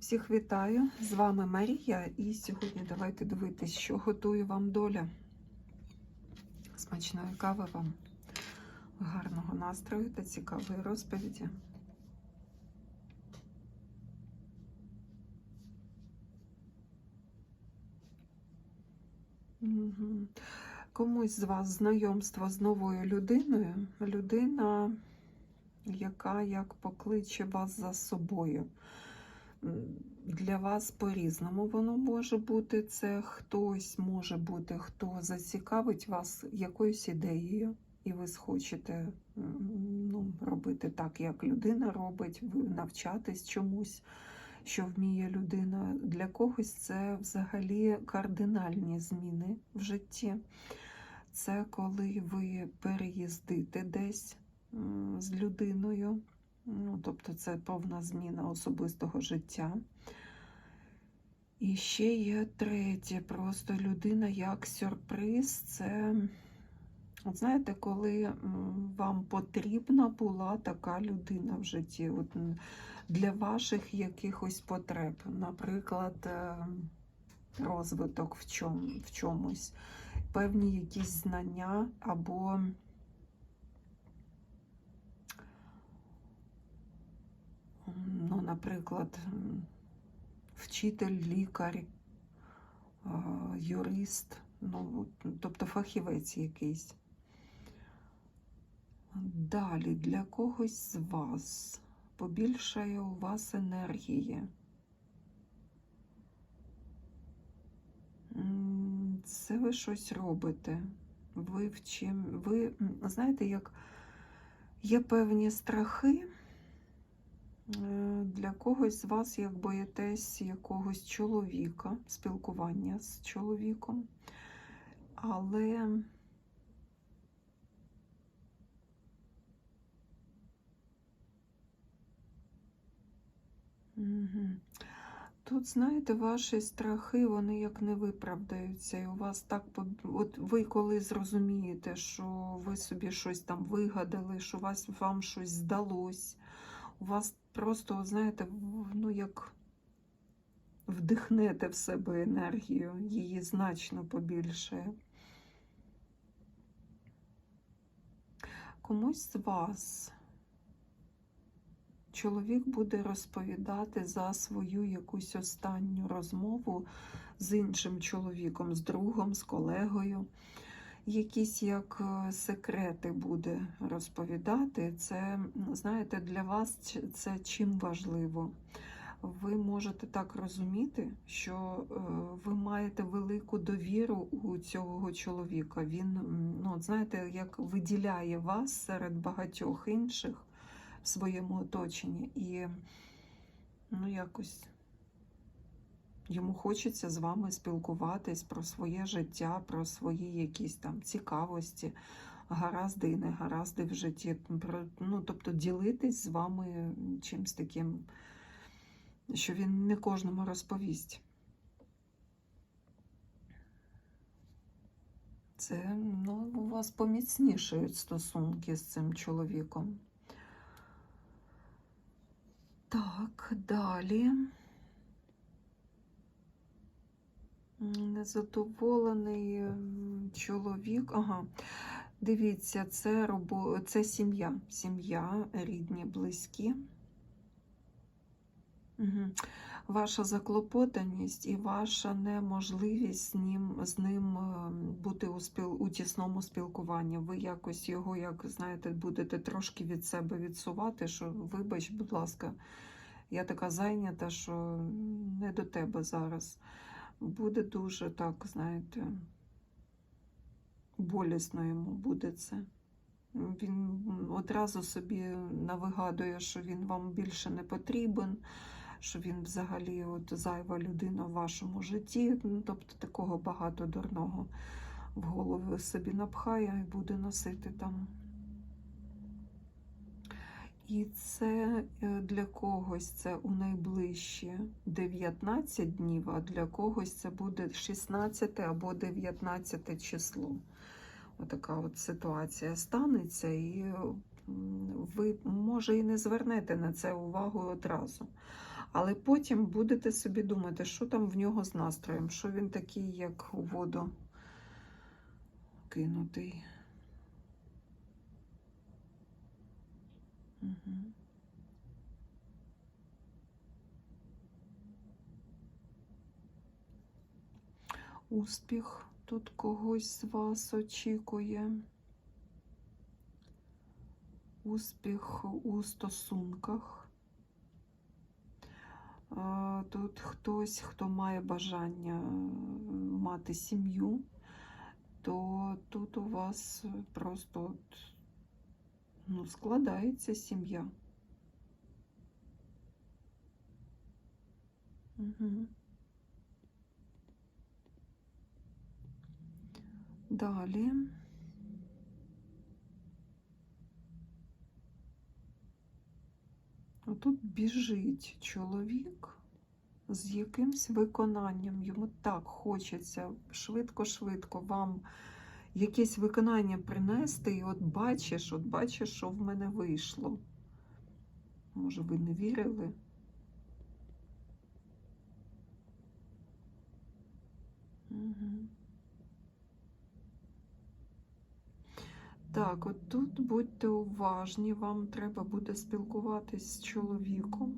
Всіх вітаю! З вами Марія, і сьогодні давайте дивитись, що готує вам доля. Смачної кави вам, гарного настрою та цікавої розповіді. Мгм. Комусь з вас знайомство з новою людиною, людина, яка як покличе вас за собою. Для вас по-різному воно може бути. Це хтось може бути, хто зацікавить вас якоюсь ідеєю, і ви схочете ну, робити так, як людина робить, ви навчатись чомусь, що вміє людина. Для когось це взагалі кардинальні зміни в житті. Це коли ви переїздите десь з людиною. Ну, тобто це повна зміна особистого життя. І ще є третє, просто людина як сюрприз. Це, от знаєте, коли вам потрібна була така людина в житті, от для ваших якихось потреб, наприклад, е, розвиток в, чом, в чомусь, певні якісь знання або М, ну, наприклад, вчитель, лікар, юрист, ну, тобто фахівець якийсь. Далі для когось з вас побільшає у вас енергії. Це ви щось робите. Ви в чим, ви знаєте, як є певні страхи. Е, Для когось з вас, як боїтесь якогось чоловіка, спілкування з чоловіком, але Мгм. Тут, знаєте, ваші страхи, вони як не виправдаються. І у вас так, от ви коли зрозумієте, що ви собі щось там вигадали, що вас, вам щось здалось, у вас просто, знаєте, ну як вдихнете в себе енергію, її значно побільшає. Комусь з вас чоловік буде розповідати за свою якусь останню розмову з іншим чоловіком, з другом, з колегою. Якісь як е, секрети буде розповідати. Це, знаєте, для вас це чим важливо. Ви можете так розуміти, що е, ви маєте велику довіру у цього чоловіка. Він, ну, знаєте, як виділяє вас серед багатьох інших в своєму оточенні. І ну, якось йому хочеться з вами спілкуватись про своє життя, про свої якісь там цікавості, гаразди і негаразди в житті. Ну, тобто ділитись з вами чимось таким, що він не кожному розповість. Це ну, у вас поміцнішають стосунки з цим чоловіком. Так, далі. М, Незадоволений чоловік. Ага, дивіться, це робо... це сім'я. Сім'я, рідні, близькі. Угу. Ваша заклопотаність і ваша неможливість з ним, з ним е, бути у, спіл... у тісному спілкуванні. Ви якось його, як знаєте, будете трошки від себе відсувати, що вибач, будь ласка, я така зайнята, що не до тебе зараз. Буде дуже так, знаєте, болісно йому буде це. Він одразу собі навигадує, що він вам більше не потрібен, що він взагалі от зайва людина в вашому житті. Ну, Тобто такого багато дурного в голову собі напхає і буде носити там. І це е, для когось це у найближчі 19 днів, а для когось це буде 16 або 19 число. Отака от ситуація станеться, і ви, може, і не звернете на це увагу одразу. Але потім будете собі думати, що там в нього з настроєм, що він такий, як у воду кинутий. Угу. Успіх тут когось з вас очікує. Успіх у стосунках. Тут хтось, хто має бажання мати сім'ю, то тут у вас просто от, ну, складається сім'я. Угу. Далі. Отут біжить чоловік з якимсь виконанням. Йому так хочеться швидко-швидко вам якесь виконання принести, і от бачиш, от бачиш, що в мене вийшло. Може, ви не вірили? Так, от тут будьте уважні, вам треба буде спілкуватись з чоловіком,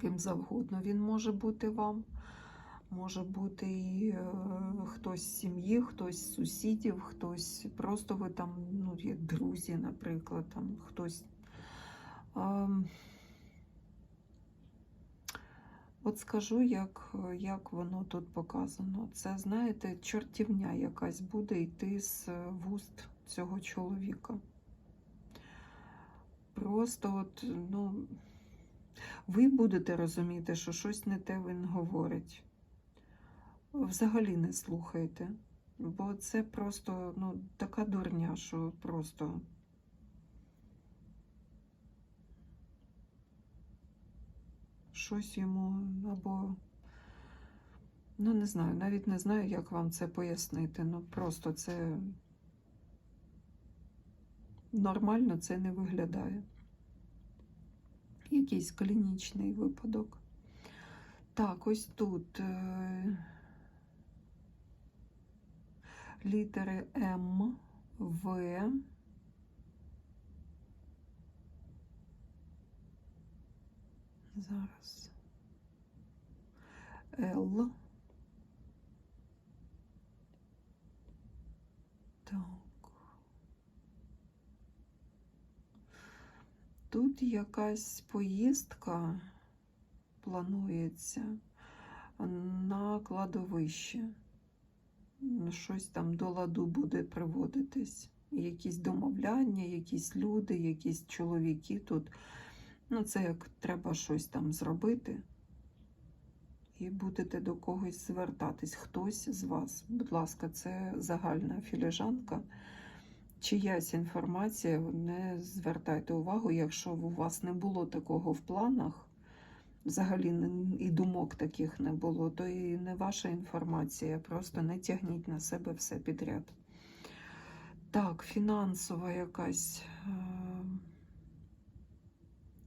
ким завгодно він може бути вам. Може бути і е, хтось з сім'ї, хтось з сусідів, хтось просто ви там, ну, є друзі, наприклад, там хтось. От скажу, як як воно тут показано. Це, знаєте, чортівня якась буде йти з вуст цього чоловіка. Просто от, ну, ви будете розуміти, що щось не те він говорить. Взагалі не слухайте, бо це просто ну, така дурня, що просто. щось йому або, ну, не знаю, навіть не знаю, як вам це пояснити. Ну, просто це нормально це не виглядає. Якийсь клінічний випадок. Так, ось тут е літери М, В. Зараз. Л. Так. Тут якась поїздка планується на кладовище. Щось там до ладу буде приводитись. Якісь домовляння, якісь люди, якісь чоловіки тут. Ну, це як треба щось там зробити, і будете до когось звертатись. Хтось з вас, будь ласка, це загальна філіжанка. Чиясь інформація, не звертайте увагу, якщо у вас не було такого в планах, взагалі і думок таких не було, то і не ваша інформація. Просто не тягніть на себе все підряд. Так, фінансова якась. Е,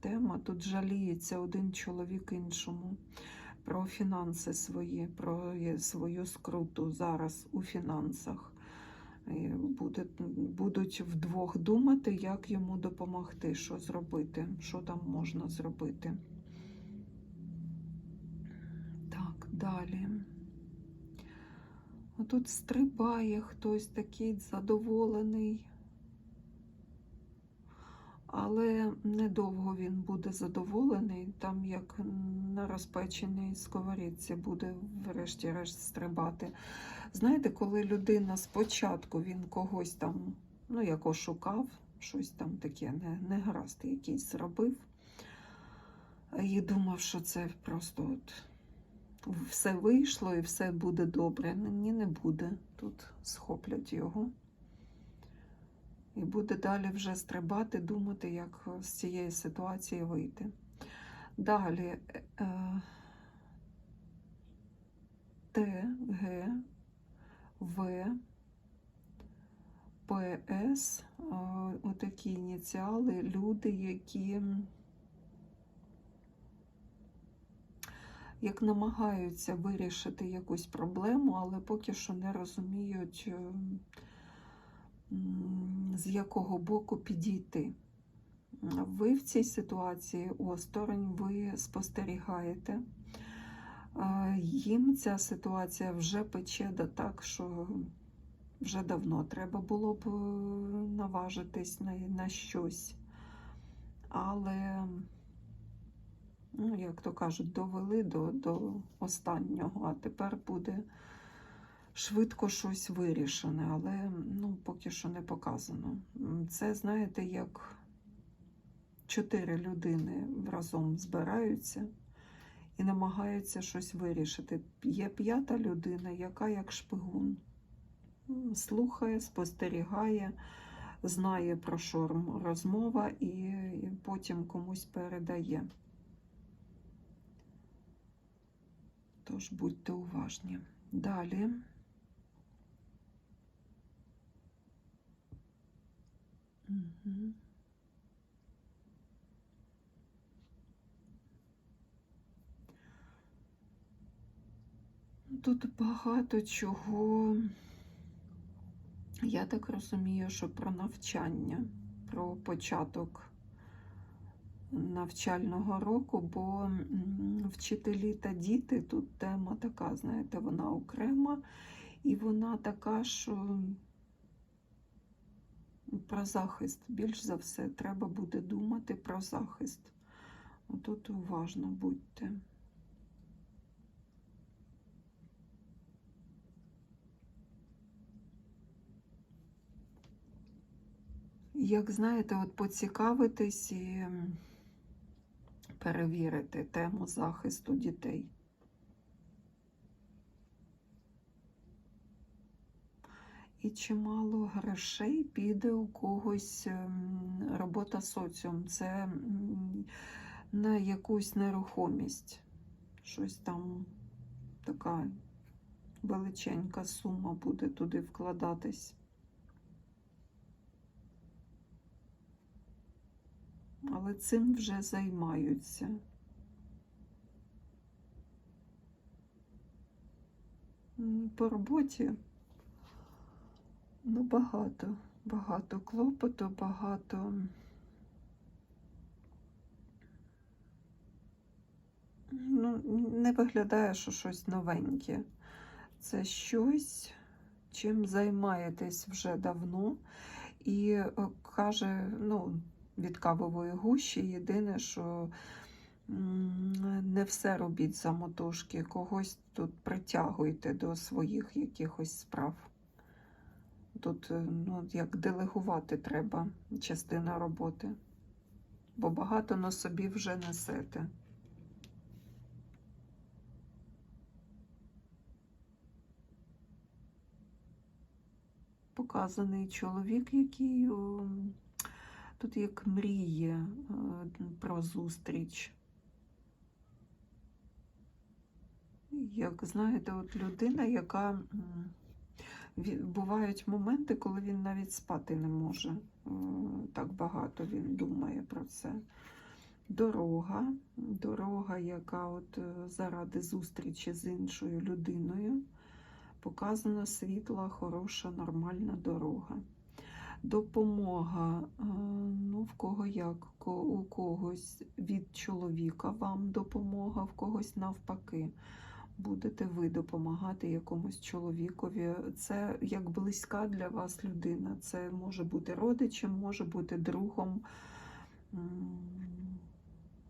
тема. Тут жаліється один чоловік іншому про фінанси свої, про свою скруту зараз у фінансах. Буде, будуть вдвох думати, як йому допомогти, що зробити, що там можна зробити. Далі. Отут стрибає хтось такий задоволений але недовго він буде задоволений, там як на розпеченій сковорідці буде врешті-решт стрибати. Знаєте, коли людина спочатку він когось там, ну, як шукав, щось там таке не, не гаразд якийсь зробив, і думав, що це просто от все вийшло і все буде добре. Ні, не буде. Тут схоплять його. І буде далі вже стрибати, думати, як з цієї ситуації вийти. Далі е, Т, Г, В, П, С, отакі ініціали, люди, які як намагаються вирішити якусь проблему, але поки що не розуміють, е, з якого боку підійти. Ви в цій ситуації осторонь, ви спостерігаєте. Е, Їм ця ситуація вже пече да так, що вже давно треба було б е, наважитись на, на щось. Але, ну, як то кажуть, довели до, до останнього, а тепер буде швидко щось вирішене, але ну, поки що не показано. Це, знаєте, як чотири людини разом збираються і намагаються щось вирішити. Є п'ята людина, яка як шпигун слухає, спостерігає, знає про що розмова і, потім комусь передає. Тож будьте уважні. Далі. Угу. Тут багато чого. Я так розумію, що про навчання, про початок навчального року, бо вчителі та діти тут тема така, знаєте, вона окрема, і вона така, що про захист. Більш за все, треба буде думати про захист. Отут уважно будьте. Як знаєте, от поцікавитись і перевірити тему захисту дітей. І чимало грошей піде у когось ем, робота соціум. Це на якусь нерухомість. Щось там така величенька сума буде туди вкладатись. Але цим вже займаються. По роботі ну, багато, багато клопоту, багато. Ну, не виглядає, що щось новеньке. Це щось, чим займаєтесь вже давно. І е, каже, ну, від кавової гущі. Єдине, що не все робіть самотужки, когось тут притягуйте до своїх якихось справ. Тут е, ну, як делегувати треба частина роботи, бо багато на собі вже несете. Показаний чоловік, який тут як мріє е, про зустріч. Як знаєте, от людина, яка бувають моменти, коли він навіть спати не може. Е, Так багато він думає про це. Дорога, дорога, яка от е, заради зустрічі з іншою людиною показана світла, хороша, нормальна дорога. Допомога, е, ну, в кого як, у когось від чоловіка вам допомога, в когось навпаки. Будете ви допомагати якомусь чоловікові. Це як близька для вас людина. Це може бути родичем, може бути другом,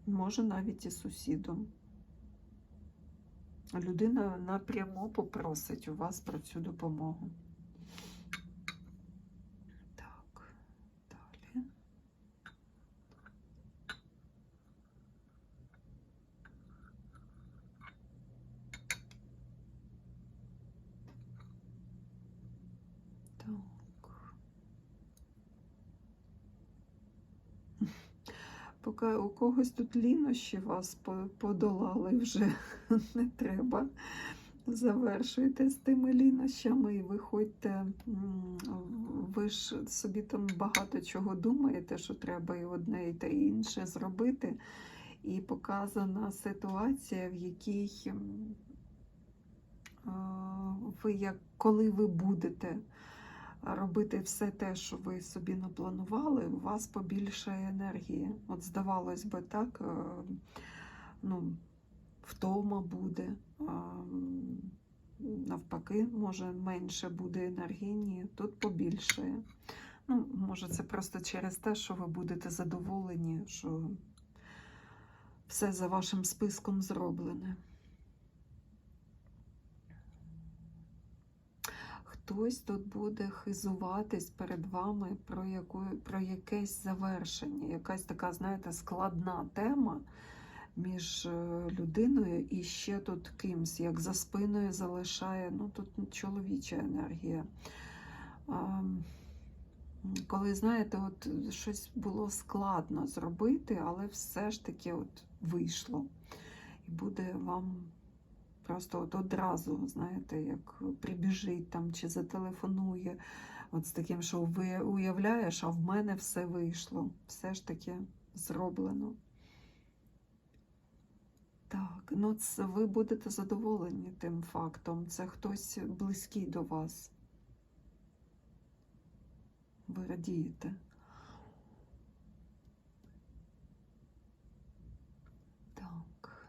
може навіть і сусідом. Людина напряму попросить у вас про цю допомогу. Так, далі. Так. Поки у когось тут лінощі вас подолали вже не треба. Завершуйте з тими лінощами і виходьте. Ви ж собі там багато чого думаєте, що треба і одне, і те інше зробити. і показана ситуація, в якій ви, як, коли ви будете робити все те, що ви собі напланували, у вас побільшає енергії. От здавалось би, так, е, ну, втома буде. Навпаки, може менше буде енергії, ні, тут побільшає. Ну, може, це просто через те, що ви будете задоволені, що все за вашим списком зроблене. Хтось тут буде хизуватись перед вами про, яку, про якесь завершення, якась така, знаєте, складна тема між е, людиною і ще тут кимсь, як за спиною залишає, ну тут чоловіча енергія. А, коли, знаєте, от щось було складно зробити, але все ж таки от вийшло. І буде вам просто от одразу, знаєте, як прибіжить там чи зателефонує, от з таким, що ви уявляєш, а в мене все вийшло. Все ж таки зроблено. Так, ну це ви будете задоволені тим фактом. Це хтось близький до вас. Ви радієте. Так.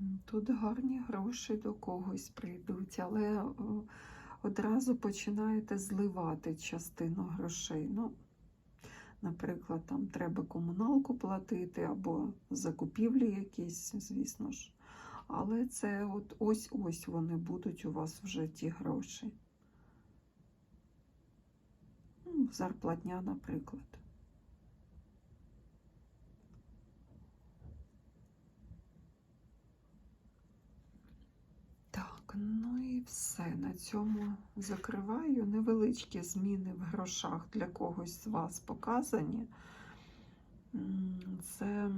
М, Тут гарні гроші до когось прийдуть, але е, одразу починаєте зливати частину грошей. Ну, наприклад, там треба комуналку платити або закупівлі якісь, звісно ж. Але це от ось-ось вони будуть у вас вже ті гроші. Ну, Зарплатня, наприклад. Так, ну і все. На цьому закриваю. Невеличкі зміни в грошах для когось з вас показані. Це,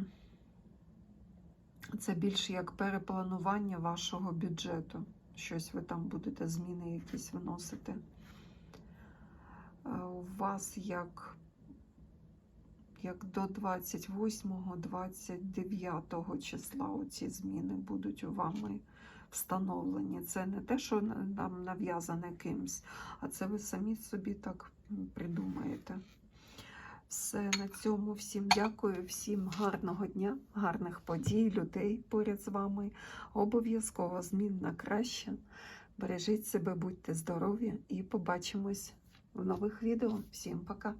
це більше як перепланування вашого бюджету. Щось ви там будете зміни якісь вносити. У вас як, як до 28-29 числа оці зміни будуть у вами встановлені. Це не те, що нам нав'язане кимсь, а це ви самі собі так придумаєте. Все на цьому. Всім дякую, всім гарного дня, гарних подій, людей поряд з вами. Обов'язково змін на краще. Бережіть себе, будьте здорові і побачимось в нових відео. Всім пока!